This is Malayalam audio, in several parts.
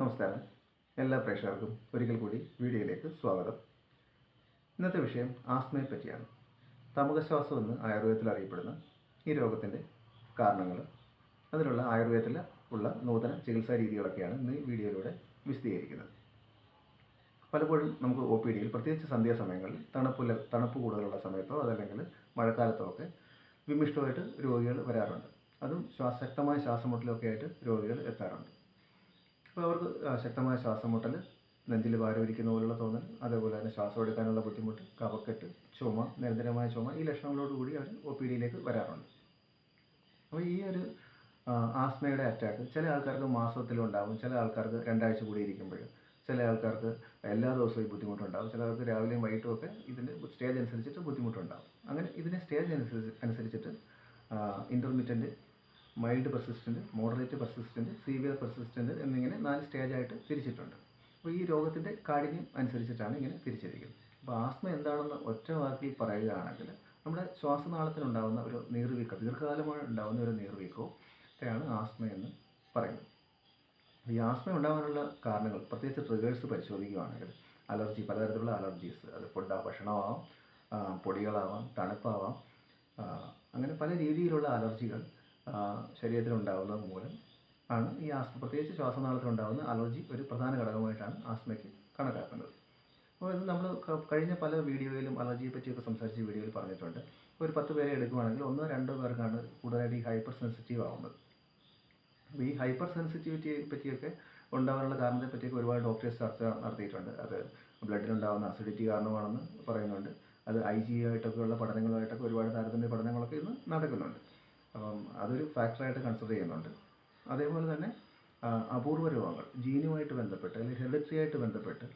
നമസ്കാരം. എല്ലാ പ്രേക്ഷകർക്കും ഒരിക്കൽ കൂടി വീഡിയോയിലേക്ക് സ്വാഗതം. ഇന്നത്തെ വിഷയം ആസ്മയെ പറ്റിയാണ്. തമകശ്വാസം എന്ന് ആയുർവേദത്തിൽ അറിയപ്പെടുന്ന ഈ രോഗത്തിന്റെ കാരണങ്ങൾ. അതിനുള്ള ആയുർവേദത്തിൽ ഉള്ള നൂതന ചികിത്സാ രീതികളൊക്കെയാണ് ഇന്ന് ഈ വീഡിയോയിലൂടെ വിശദീകരിക്കുന്നത്. പലപ്പോഴും നമുക്ക് ഒ പി ഡിയിൽ പ്രത്യേകിച്ച് സന്ധ്യാസമയങ്ങളിൽ തണുപ്പില്ല തണുപ്പ് കൂടുതലുള്ള സമയത്തോ അതല്ലെങ്കിൽ മഴക്കാലത്തോ ഒക്കെ വിമിഷ്ടമായിട്ട് രോഗികൾ വരാറുണ്ട്. അതും ശ്വാസ ശക്തമായ ശ്വാസമുട്ടലൊക്കെ ആയിട്ട് രോഗികൾ എത്താറുണ്ട്. അപ്പോൾ അവർക്ക് ശക്തമായ ശ്വാസം മുട്ടൽ നെഞ്ചിൽ ഭാരമിരിക്കുന്ന പോലുള്ള തോന്നൽ അതേപോലെ തന്നെ ശ്വാസം എടുക്കാനുള്ള ബുദ്ധിമുട്ട് കഫക്കെട്ട് ചുമ നിരന്തരമായ ചുമ ഈ ലക്ഷണങ്ങളോടുകൂടി അവർ ഒ പി ഡിയിലേക്ക് വരാറുണ്ട്. അപ്പോൾ ഈ ഒരു ആസ്മയുടെ അറ്റാക്ക് ചില ആൾക്കാർക്ക് മാസത്തിലുണ്ടാകും ചില ആൾക്കാർക്ക് രണ്ടാഴ്ച കൂടി ഇരിക്കുമ്പോഴും ചില ആൾക്കാർക്ക് എല്ലാ ദിവസവും ഈ ബുദ്ധിമുട്ടുണ്ടാവും ചിലർക്ക് രാവിലെയും വൈകിട്ടും ഒക്കെ ഇതിന്റെ സ്റ്റേജ് അനുസരിച്ചിട്ട് ബുദ്ധിമുട്ടുണ്ടാകും അങ്ങനെ ഇതിന്റെ സ്റ്റേജ് അനുസരിച്ച് അനുസരിച്ചിട്ട് intermittent mild persistent moderate persistent severe persistent എന്നിങ്ങനെ നാല് സ്റ്റേജായിട്ട് തിരിച്ചിട്ടുണ്ട്. അപ്പോൾ ഈ രോഗത്തിന്റെ കാഠിന്യം അനുസരിച്ചിട്ടാണ് ഇങ്ങനെ തിരിച്ചിരിക്കുന്നത്. അപ്പോൾ ആസ്മ എന്താണെന്ന് ഒറ്റ വാക്കിൽ പറയുകയാണെങ്കിൽ നമ്മുടെ ശ്വാസനാളത്തിനുണ്ടാകുന്ന ഒരു നീർവീക്കം ദീർഘകാലമായി ഉണ്ടാകുന്ന ഒരു നീർവീക്കവും ഒക്കെയാണ് ആസ്മ എന്ന് പറയുന്നത്. ഈ ആസ്മ ഉണ്ടാകാനുള്ള കാരണങ്ങൾ പ്രത്യേകിച്ച് ട്രിഗേഴ്സ് പരിശോധിക്കുകയാണെങ്കിൽ അലർജി പലതരത്തിലുള്ള അലർജീസ് അത് ഫുഡ് ഭക്ഷണമാവാം പൊടികളാവാം തണുപ്പാവാം അങ്ങനെ പല രീതിയിലുള്ള അലർജികൾ ആ, ശരീരത്തിലുണ്ടാകുന്നത് മൂലം ആണ് ഈ ആസ്മ പ്രത്യേകിച്ച് ശ്വാസനാളത്തിലുണ്ടാകുന്ന അലർജി ഒരു പ്രധാന ഘടകമായിട്ടാണ് ആസ്മയ്ക്ക് കണക്കാക്കുന്നത് അപ്പോൾ ഇത് നമ്മൾ കഴിഞ്ഞ പല വീഡിയോയിലും അലർജിയെ പറ്റിയൊക്കെ സംസാരിച്ച വീഡിയോയിൽ പറഞ്ഞിട്ടുണ്ട്. ഒരു പത്ത് പേരെ എടുക്കുകയാണെങ്കിൽ ഒന്നോ രണ്ടോ പേർക്കാണ് കൂടുതലായിട്ട് ഈ ഹൈപ്പർ സെൻസിറ്റീവ് ആവുന്നത്. അപ്പോൾ ഈ ഹൈപ്പർ സെൻസിറ്റിവിറ്റിയെ പറ്റിയൊക്കെ ഉണ്ടാകാനുള്ള കാരണത്തെ പറ്റിയൊക്കെ ഒരുപാട് ഡോക്ടേഴ്സ് ചർച്ച നടത്തിയിട്ടുണ്ട്. അത് ബ്ലഡിലുണ്ടാകുന്ന അസിഡിറ്റി കാരണമാണെന്ന് പറയുന്നുണ്ട്. അത് ഐ ജി ആയിട്ടൊക്കെയുള്ള പഠനങ്ങളായിട്ടൊക്കെ ഒരുപാട് താരതമ്യ പഠനങ്ങളൊക്കെ ഇന്ന് നടക്കുന്നുണ്ട്. അപ്പം അതൊരു ഫാക്ടറായിട്ട് കൺസിഡർ ചെയ്യുന്നുണ്ട്. അതേപോലെ തന്നെ അപൂർവ രോഗങ്ങൾ ജീനുമായിട്ട് ബന്ധപ്പെട്ട് അല്ലെങ്കിൽ ഹെറിഡിറ്ററിയായിട്ട് ബന്ധപ്പെട്ട്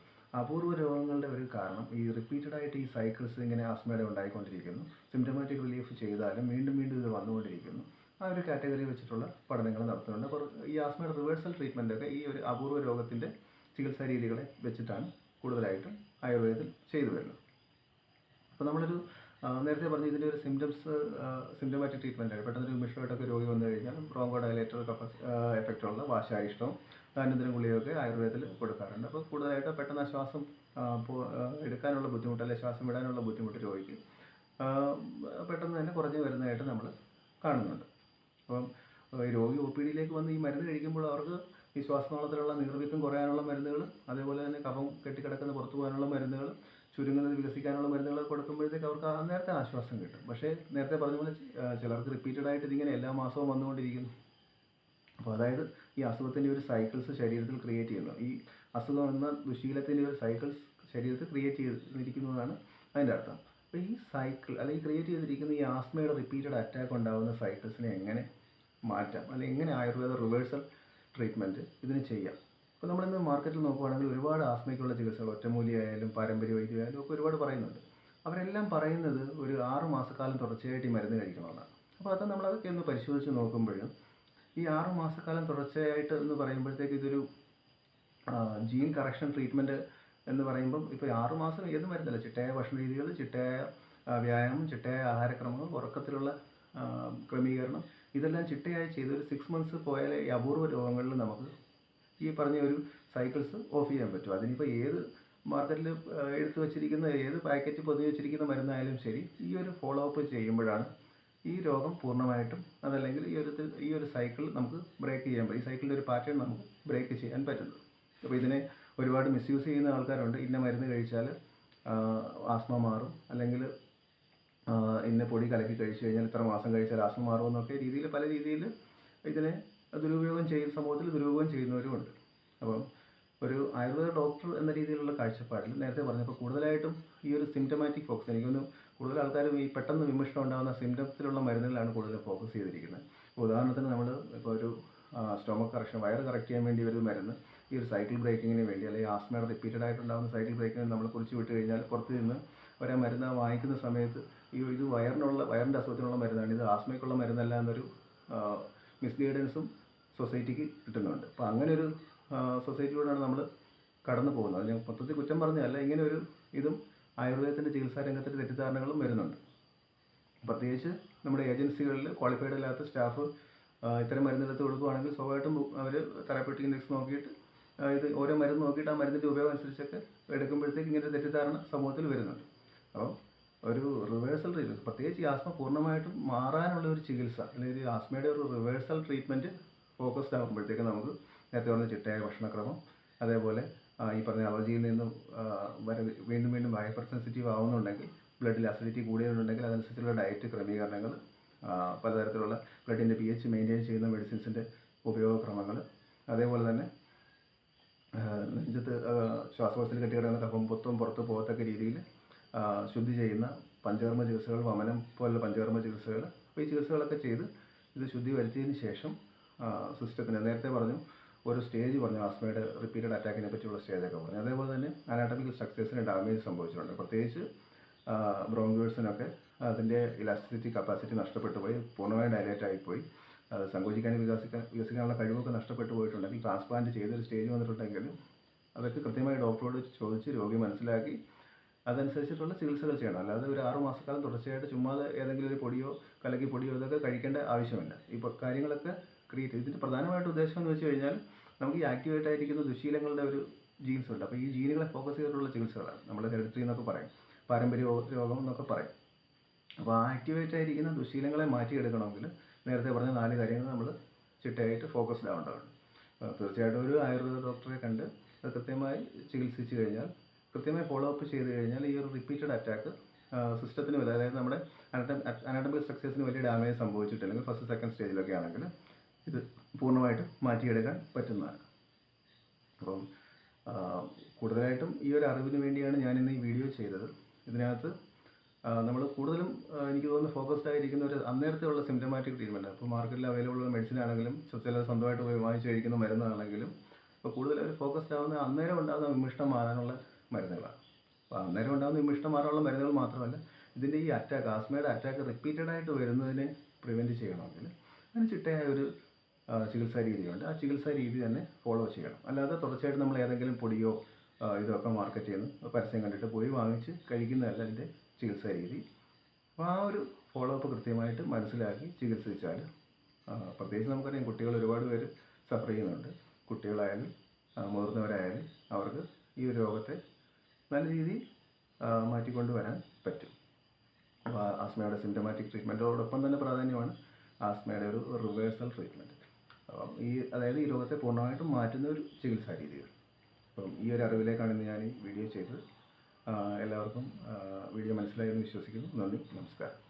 അപൂർവ രോഗങ്ങളുടെ ഒരു കാരണം ഈ റിപ്പീറ്റഡ് ആയിട്ട് ഈ സൈക്കിൾസ് ഇങ്ങനെ ആസ്മയുടെ ഉണ്ടായിക്കൊണ്ടിരിക്കുന്നു. സിംറ്റമാറ്റിക് റിലീഫ് ചെയ്താലും വീണ്ടും വീണ്ടും ഇത് വന്നുകൊണ്ടിരിക്കുന്നു. ആ ഒരു കാറ്റഗറി വെച്ചിട്ടുള്ള പഠനങ്ങൾ നടത്തുന്നുണ്ട്. അപ്പോൾ ഈ ആസ്മയുടെ റിവേഴ്സൽ ട്രീറ്റ്മെന്റൊക്കെ ഈ ഒരു അപൂർവ രോഗത്തിന്റെ ചികിത്സാ രീതികളെ വെച്ചിട്ടാണ് കൂടുതലായിട്ടും ആയുർവേദത്തിൽ ചെയ്തു വരുന്നത്. അപ്പോൾ നമ്മളൊരു നേരത്തെ പറഞ്ഞു ഇതിന്റെ ഒരു സിംറ്റംസ് സിംറ്റമാറ്റിക് ട്രീറ്റ്മെന്റ് ആണ്. പെട്ടെന്ന് ഒരു മിഷമായിട്ടൊക്കെ രോഗി വന്നു കഴിഞ്ഞാൽ ബ്രോങ്കോ ഡയലേറ്റർ എഫക്റ്റ് എഫക്റ്റുള്ള വാശാരിഷ്ടവും ദാനന്തരം ഗുളികയൊക്കെ ആയുർവേദത്തിൽ കൊടുക്കാറുണ്ട്. അപ്പോൾ കൂടുതലായിട്ട് പെട്ടെന്ന് ശ്വാസം എടുക്കാനുള്ള ബുദ്ധിമുട്ട് അല്ലെങ്കിൽ ശ്വാസം വിടാനുള്ള ബുദ്ധിമുട്ട് രോഗിക്ക് പെട്ടെന്ന് തന്നെ കുറഞ്ഞു വരുന്നതായിട്ട് നമ്മൾ കാണുന്നുണ്ട്. അപ്പം രോഗി ഒ പി ഡിയിലേക്ക് വന്ന് ഈ മരുന്ന് കഴിക്കുമ്പോൾ അവർക്ക് ഈ ശ്വാസനാളത്തിലുള്ള നീർവീക്കം കുറയാനുള്ള മരുന്നുകൾ അതേപോലെ തന്നെ കഫം കെട്ടിക്കിടക്കുന്ന പുറത്തു പോകാനുള്ള മരുന്നുകൾ ചുരുങ്ങുന്നത് വികസിക്കാനുള്ള മരുന്നുകൾ കൊടുക്കുമ്പോഴത്തേക്ക് അവർക്ക് നേരത്തെ ആശ്വാസം കിട്ടും. പക്ഷേ നേരത്തെ പറഞ്ഞ പോലെ ചിലർക്ക് റിപ്പീറ്റഡ് ആയിട്ട് ഇതിങ്ങനെ എല്ലാ മാസവും വന്നുകൊണ്ടിരിക്കുന്നു. അപ്പോൾ അതായത് ഈ അസുഖത്തിന്റെ ഒരു സൈക്കിൾസ് ശരീരത്തിൽ ക്രിയേറ്റ് ചെയ്യുന്നു. ഈ അസുഖം എന്ന ദുശീലത്തിന്റെ ഒരു സൈക്കിൾസ് ശരീരത്തിൽ ക്രിയേറ്റ് ചെയ്തിരിക്കുന്നതാണ് അതിന്റെ അർത്ഥം. അപ്പോൾ ഈ സൈക്കിൾ അല്ലെങ്കിൽ ക്രിയേറ്റ് ചെയ്തിരിക്കുന്ന ഈ ആസ്മയുടെ റിപ്പീറ്റഡ് അറ്റാക്ക് ഉണ്ടാകുന്ന സൈക്കിൾസിനെ എങ്ങനെ മാറ്റാം? അല്ലെങ്കിൽ എങ്ങനെ ആയുർവേദ റിവേഴ്സൽ ട്രീറ്റ്മെന്റ് ഇതിന് ചെയ്യാം? ഇപ്പോൾ നമ്മളിന്ന് മാർക്കറ്റിൽ നോക്കുവാണെങ്കിൽ ഒരുപാട് ആസ്മയ്ക്കുള്ള ചികിത്സകൾ ഒറ്റമൂലി ആയാലും പാരമ്പര്യ വൈദ്യമായാലും ഒക്കെ ഒരുപാട് പറയുന്നുണ്ട്. അവരെല്ലാം പറയുന്നത് ഒരു ആറ് മാസക്കാലം തുടർച്ചയായിട്ട് ഈ മരുന്ന് കഴിക്കണമെന്നാണ്. അപ്പോൾ അത് നമ്മളതൊക്കെ ഒന്ന് പരിശോധിച്ച് നോക്കുമ്പോഴും ഈ ആറ് മാസക്കാലം തുടർച്ചയായിട്ട് എന്ന് പറയുമ്പോഴത്തേക്ക് ഇതൊരു ജീൻ കറക്ഷൻ ട്രീറ്റ്മെന്റ് എന്ന് പറയുമ്പം ഇപ്പോൾ ആറ് മാസം ഏത് മരുന്നല്ല ചിട്ടയായ ഭക്ഷണ രീതികൾ ചിട്ടയായ വ്യായാമം ചിട്ടയായ ആഹാരക്രമങ്ങൾ ഉറക്കത്തിലുള്ള ക്രമീകരണം ഇതെല്ലാം ചിട്ടയായി ചെയ്ത് ഒരു സിക്സ് മന്ത്സ് പോയാലേ ഈ അപൂർവ രോഗങ്ങളിൽ നമുക്ക് ഈ പറഞ്ഞ ഒരു സൈക്കിൾസ് ഓഫ് ചെയ്യാൻ പറ്റും. അതിനിപ്പോൾ ഏത് മാർക്കറ്റിൽ എടുത്തു വച്ചിരിക്കുന്ന ഏത് പാക്കറ്റ് പൊതിഞ്ഞ് വെച്ചിരിക്കുന്ന മരുന്നായാലും ശരി ഈ ഒരു ഫോളോ അപ്പ് ചെയ്യുമ്പോഴാണ് ഈ രോഗം പൂർണമായിട്ടും അതല്ലെങ്കിൽ ഈ ഒരു ഈ ഒരു സൈക്കിൾ നമുക്ക് ബ്രേക്ക് ചെയ്യാൻ പറ്റും. ഈ സൈക്കിളിന്റെ ഒരു പാറ്റേൺ നമുക്ക് ബ്രേക്ക് ചെയ്യാൻ പറ്റുന്നത്. അപ്പോൾ ഇതിനെ ഒരുപാട് മിസ്യൂസ് ചെയ്യുന്ന ആൾക്കാരുണ്ട്. ഇന്ന മരുന്ന് കഴിച്ചാൽ ആസ്മ മാറും. അല്ലെങ്കിൽ ഇന്ന പൊടി കലക്കി കഴിച്ചു കഴിഞ്ഞാൽ ഇത്ര മാസം കഴിച്ചാൽ ആസ്മ മാറും എന്നൊക്കെ രീതിയിൽ പല രീതിയിൽ ഇതിനെ ദുരുപയോഗം ചെയ്യുന്ന സമൂഹത്തിൽ ദുരുപയോഗം ചെയ്യുന്നവരുമുണ്ട്. അപ്പം ഒരു ആയുർവേദ ഡോക്ടർ എന്ന രീതിയിലുള്ള കാഴ്ചപ്പാടിൽ നേരത്തെ പറഞ്ഞപ്പോൾ കൂടുതലായിട്ടും ഈ ഒരു സിംറ്റമാറ്റിക് ഫോക്കസ് എനിക്കൊന്ന് കൂടുതൽ ആൾക്കാരും ഈ പെട്ടെന്ന് വിമർശനം ഉണ്ടാകുന്ന സിംറ്റംസിലുള്ള മരുന്നുകളാണ് കൂടുതൽ ഫോക്കസ് ചെയ്തിരിക്കുന്നത്. ഉദാഹരണത്തിന് നമ്മൾ ഇപ്പോൾ ഒരു സ്റ്റോമക് കറക്ഷൻ വയർ കറക്റ്റ് ചെയ്യാൻ വേണ്ടി ഒരു മരുന്ന് ഈ ഒരു സൈക്കിൾ ബ്രേക്കിങ്ങിന് വേണ്ടി അല്ലെങ്കിൽ ആസ്മയുടെ റിപ്പീറ്റഡ് ആയിട്ടുണ്ടാകുന്ന സൈക്കിൾ ബ്രേക്കിങ്ങിന് നമ്മൾ കുറിച്ച് വിട്ട് കഴിഞ്ഞാൽ പുറത്ത് നിന്ന് ഒരേ മരുന്ന് വാങ്ങിക്കുന്ന സമയത്ത് ഈ ഇത് വയറിനുള്ള വയറിന്റെ അസുഖത്തിനുള്ള മരുന്നാണ്. ഇത് ആസ്മയ്ക്കുള്ള മരുന്നല്ല എന്നൊരു മിസ്ഗൈഡൻസും സൊസൈറ്റിക്ക് കിട്ടുന്നുണ്ട്. അപ്പോൾ അങ്ങനെ ഒരു സൊസൈറ്റിയോടാണ് നമ്മൾ കടന്നു പോകുന്നത്. അതിന് മൊത്തത്തിൽ കുറ്റം പറഞ്ഞതല്ല ഇങ്ങനെ ഒരു ഇതും ആയുർവേദത്തിന്റെ ചികിത്സാ രംഗത്തിന്റെ തെറ്റിദ്ധാരണകളും വരുന്നുണ്ട്. പ്രത്യേകിച്ച് നമ്മുടെ ഏജൻസികളിൽ ക്വാളിഫൈഡ് അല്ലാത്ത സ്റ്റാഫ് ഇത്തരം മരുന്നെടുത്ത് കൊടുക്കുകയാണെങ്കിൽ സ്വാഭാവികമായിട്ടും അവർ തെറാപ്യൂട്ടിക് ഇൻഡെക്സ് നോക്കിയിട്ട് ഇത് ഓരോ മരുന്ന് നോക്കിയിട്ട് ആ മരുന്നിന്റെ ഉപയോഗം അനുസരിച്ചൊക്കെ എടുക്കുമ്പോഴത്തേക്ക് ഇങ്ങനെ തെറ്റിദ്ധാരണ സമൂഹത്തിൽ വരുന്നുണ്ട്. അപ്പോൾ ഒരു റിവേഴ്സൽ ട്രീറ്റ്മെന്റ് പ്രത്യേകിച്ച് ഈ ആസ്മ പൂർണമായിട്ടും മാറാനുള്ള ഒരു ചികിത്സ അല്ലെങ്കിൽ ആസ്മയുടെ ഒരു റിവേഴ്സൽ ട്രീറ്റ്മെന്റ് ഫോക്കസ്ഡ് ആകുമ്പോഴത്തേക്ക് നമുക്ക് നേരത്തെ പറഞ്ഞ ചിട്ടയായ ഭക്ഷണക്രമം അതേപോലെ ഈ പറഞ്ഞ അലർജിയിൽ നിന്നും വര വീണ്ടും വീണ്ടും ഹൈപ്പർ സെൻസിറ്റീവ് ആവുന്നുണ്ടെങ്കിൽ ബ്ലഡിൽ അസിഡിറ്റി കൂടിയതുണ്ടെങ്കിൽ അതനുസരിച്ചുള്ള ഡയറ്റ് ക്രമീകരണങ്ങൾ പലതരത്തിലുള്ള ബ്ലഡിന്റെ പി എച്ച് മെയിന്റെയിൻ ചെയ്യുന്ന മെഡിസിൻസിന്റെ ഉപയോഗക്രമങ്ങൾ അതേപോലെ തന്നെ നെഞ്ചത്ത് ശ്വാസകോശത്തിൽ കെട്ടിക്കിടക്കുന്ന കഫം പൊത്തും പുറത്ത് പോകത്തക്ക രീതിയിൽ ശുദ്ധി ചെയ്യുന്ന പഞ്ചകർമ്മ ചികിത്സകൾ വമനം പോലുള്ള പഞ്ചകർമ്മ ചികിത്സകൾ അപ്പോൾ ഈ ചികിത്സകളൊക്കെ ചെയ്ത് ഇത് ശുദ്ധി വരുത്തിയതിന് ശേഷം സിസ്റ്റത്തിന്. നേരത്തെ പറഞ്ഞു ഒരു സ്റ്റേജ് പറഞ്ഞു ആസ്മയുടെ റിപ്പീറ്റഡ് അറ്റാക്കിനെ പറ്റിയുള്ള സ്റ്റേജൊക്കെ പറഞ്ഞു. അതേപോലെ തന്നെ അനാട്ടമിക്കൽ സ്ട്രക്ചേഴ്സിന് ഡാമേജ് സംഭവിച്ചിട്ടുണ്ട്. പ്രത്യേകിച്ച് ബ്രോങ്ക്യൂഴ്സിനൊക്കെ അതിന്റെ ഇലാസ്റ്റിസിറ്റി കപ്പാസിറ്റി നഷ്ടപ്പെട്ടു പോയി പൂർണമായി ഡയലേറ്റ് ആയിപ്പോയി സങ്കോചിക്കാനും വികസിക്കാൻ വികസിക്കാനുള്ള കഴിവൊക്കെ നഷ്ടപ്പെട്ടു പോയിട്ടുണ്ടെങ്കിൽ ട്രാൻസ്പ്ലാന്റ് ചെയ്തൊരു സ്റ്റേജ് വന്നിട്ടുണ്ടെങ്കിൽ അതൊക്കെ കൃത്യമായി ഡോക്ടറോട് ചോദിച്ച് രോഗി മനസ്സിലാക്കി അതനുസരിച്ചിട്ടുള്ള ചികിത്സകൾ ചെയ്യണം. അല്ലാതെ ഒരു ആറു മാസക്കാലം തുടർച്ചയായിട്ട് ചുമ്മാതെ ഏതെങ്കിലും ഒരു പൊടിയോ കലക്കി പൊടിയോ ഇതൊക്കെ കഴിക്കേണ്ട ആവശ്യമില്ല. പ- കാര്യങ്ങളൊക്കെ ക്രിയേറ്റ് ഇതിന്റെ പ്രധാനമായിട്ട് ഉദ്ദേശം എന്ന് വെച്ച് കഴിഞ്ഞാൽ നമുക്ക് ഈ ആക്ടിവേറ്റ് ആയിരിക്കുന്ന ദുശീലങ്ങളുടെ ഒരു ജീൻസ് ഉണ്ട്. അപ്പോൾ ഈ ജീനുകളെ ഫോക്കസ് ചെയ്തിട്ടുള്ള ചികിത്സകളാണ്. നമ്മൾ ഹെറിറ്ററി എന്നൊക്കെ പറയും. പാരമ്പര്യ രോഗം എന്നൊക്കെ പറയും. അപ്പോൾ ആ ആക്ടിവേറ്റ് ആയിരിക്കുന്ന ദുശീലങ്ങളെ മാറ്റിയെടുക്കണമെങ്കിൽ നേരത്തെ പറഞ്ഞ നാല് കാര്യങ്ങൾ നമ്മൾ ചിട്ടയായിട്ട് ഫോക്കസ്ഡ് ആവേണ്ടതാണ് തീർച്ചയായിട്ടും ഒരു ആയുർവേദ ഡോക്ടറെ കണ്ട് അത് കൃത്യമായി ചികിത്സിച്ച് കഴിഞ്ഞാൽ കൃത്യമായി ഫോളോ അപ്പ് ചെയ്ത് കഴിഞ്ഞാൽ ഈ ഒരു റിപ്പീറ്റഡ് അറ്റാക്ക് സിസ്റ്റത്തിന് വലിയ അതായത് നമ്മുടെ അനാട്ടമിക് സ്ട്രക്ചേഴ്സിന് വലിയ ഡാമേജ് സംഭവിച്ചിട്ടില്ലെങ്കിൽ ഫസ്റ്റ് സെക്കൻഡ് സ്റ്റേജിലൊക്കെ ആണെങ്കിൽ ഇത് പൂർണമായിട്ടും മാറ്റിയെടുക്കാൻ പറ്റുന്നതാണ്. അപ്പം കൂടുതലായിട്ടും ഈ ഒരു അറിവിന് വേണ്ടിയാണ് ഞാൻ ഇന്ന് ഈ വീഡിയോ ചെയ്തത്. ഇതിനകത്ത് നമ്മൾ കൂടുതലും എനിക്ക് തോന്നുന്നു ഫോക്കസ്ഡ് ആയിരിക്കുന്ന ഒരു അന്നേരത്തെ ഉള്ള സിംറ്റമാറ്റിക് ട്രീറ്റ്മെന്റ് അപ്പോൾ മാർക്കറ്റിൽ അവൈലബിൾ ഉള്ള മെഡിസിൻ ആണെങ്കിലും ചിലർ സ്വന്തമായിട്ട് പോയി വാങ്ങിച്ച് കഴിക്കുന്ന മരുന്നാണെങ്കിലും അപ്പോൾ കൂടുതൽ അവർ ഫോക്കസ്ഡ് ആവുന്ന അന്നേരം ഉണ്ടാകുന്ന വിമിഷ്ടം മാറാനുള്ള മരുന്നുകളാണ്. അപ്പോൾ അന്നേരം ഉണ്ടാകുന്ന വിമിഷ്ടം മാറാനുള്ള മരുന്നുകൾ മാത്രമല്ല ഇതിന്റെ ഈ അറ്റാക്ക് ആസ്മയുടെ അറ്റാക്ക് റിപ്പീറ്റഡ് ആയിട്ട് വരുന്നതിനെ പ്രിവെന്റ് ചെയ്യണമെങ്കിൽ അതിന് ചിട്ടയായ ഒരു ആ, ചികിത്സാ രീതിയുണ്ട്. ആ ചികിത്സാ രീതി തന്നെ ഫോളോ ചെയ്യണം. അല്ലാതെ തുടർച്ചയായിട്ട് നമ്മൾ ഏതെങ്കിലും പൊടിയോ ഇതൊക്കെ മാർക്കറ്റ് ചെയ്യുന്നു. പരസ്യം കണ്ടിട്ട് പോയി വാങ്ങിച്ച് കഴിക്കുന്നതല്ല അതിന്റെ ചികിത്സാ രീതി. അപ്പോൾ ആ ഒരു ഫോളോ അപ്പ് കൃത്യമായിട്ട് മനസ്സിലാക്കി ചികിത്സിച്ചാൽ പ്രത്യേകിച്ച് നമുക്കറിയാം കുട്ടികൾ ഒരുപാട് പേര് സഫർ ചെയ്യുന്നുണ്ട്. കുട്ടികളായാലും മുതിർന്നവരായാലും അവർക്ക് ഈ ഒരു രോഗത്തെ നല്ല രീതിയിൽ മാറ്റിക്കൊണ്ടുവരാൻ പറ്റും. ആസ്മയുടെ സിംറ്റമാറ്റിക് ട്രീറ്റ്മെന്റോടൊപ്പം തന്നെ പ്രാധാന്യമാണ് ആസ്മയുടെ ഒരു റിവേഴ്സൽ ട്രീറ്റ്മെന്റ് ഈ അതായത് ഈ രോഗത്തെ പൂർണമായിട്ടും മാറ്റുന്ന ഒരു ചികിത്സാ രീതികൾ. അപ്പം ഈ ഒരു അറിവിലേക്കാണ് ഇന്ന് ഞാൻ ഈ വീഡിയോ ചെയ്തത്. എല്ലാവർക്കും വീഡിയോ മനസ്സിലായെന്ന് വിശ്വസിക്കുന്നു. നന്ദി നമസ്കാരം.